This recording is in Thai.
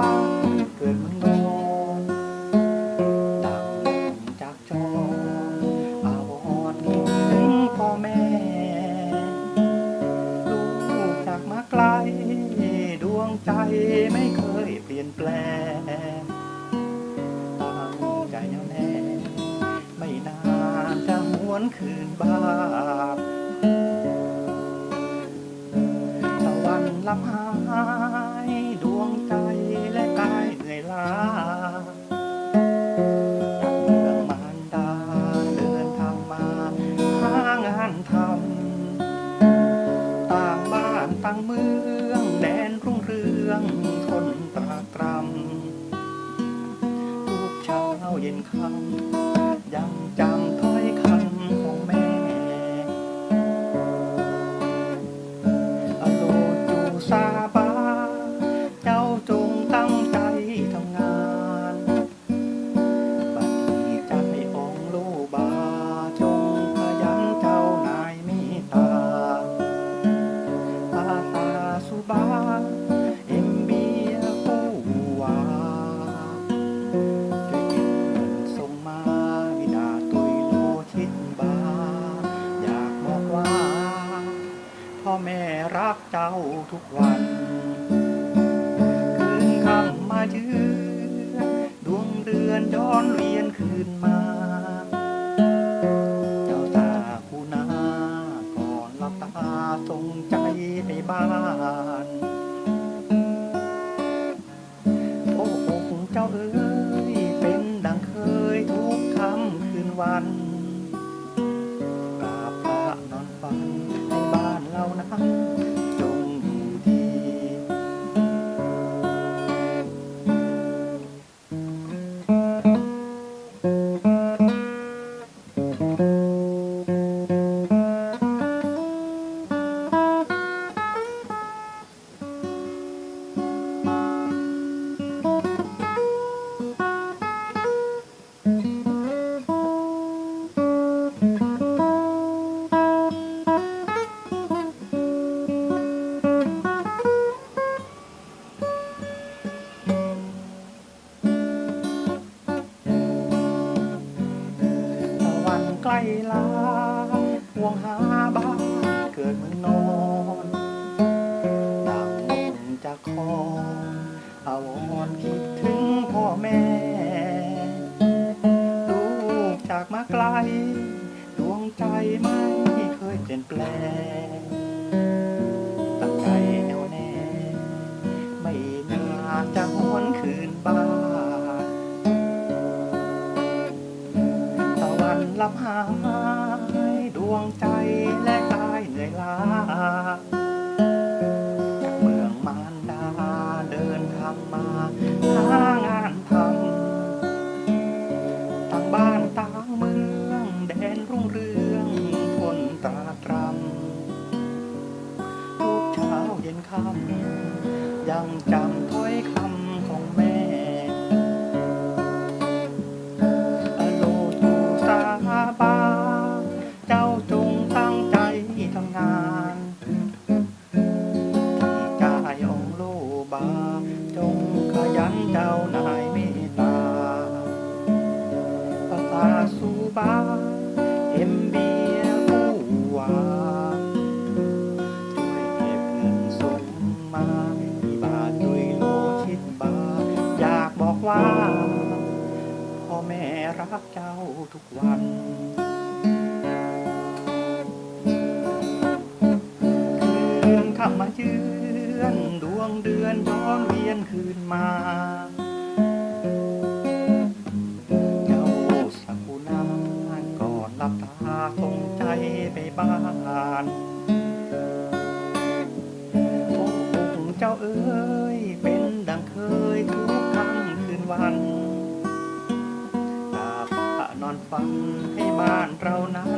บ้านเกิดเมืองนอนดังลมจากจออาวรณ์คิดถึงพ่อแม่ลูกจากมาไกล ดวงใจไม่เคยเปลี่ยนแปลงตั้งใจแน่วแน่ไม่นานจะหวนคืนบ้านตะวันลับหา เมือง แดนรุ่งเรืองทนตรากตรำลูกเช้าเย็นค่ำ ทุกวันคืนคำมาเยือนดวงเดือนย้อนเวียนคืนมา เจ้าตาคูนาก่อนหลับตาทรงใจไปบ้านโอ้องเจ้าเอ๋ยเป็นดังเคยทุกคำคืนวันกราบพระนอนฝันให้บ้านเรานั้น ล้ลาห่วงหาบ้านเกิดเมืองนอนดังลงจากคอเอาวรณ์คิดถึงพ่อแม่ ลูกจากมาไกล ดวงใจมา คำยังจำถ้อยคำของแม่อโลจูซาบาเจ้าจงตั้งใจทำงานที่กายองโลบา จงขยันเจ้านายเมตตาปตาสูบา แม่รักเจ้าทุกวัน คืนคำมาเยือนดวงเดือนย้อนเวียนคืนมา เจ้าสักกุณาก่อนหลับตาทรงใจไปบ้าน ฟังให้บ้านเรานั้น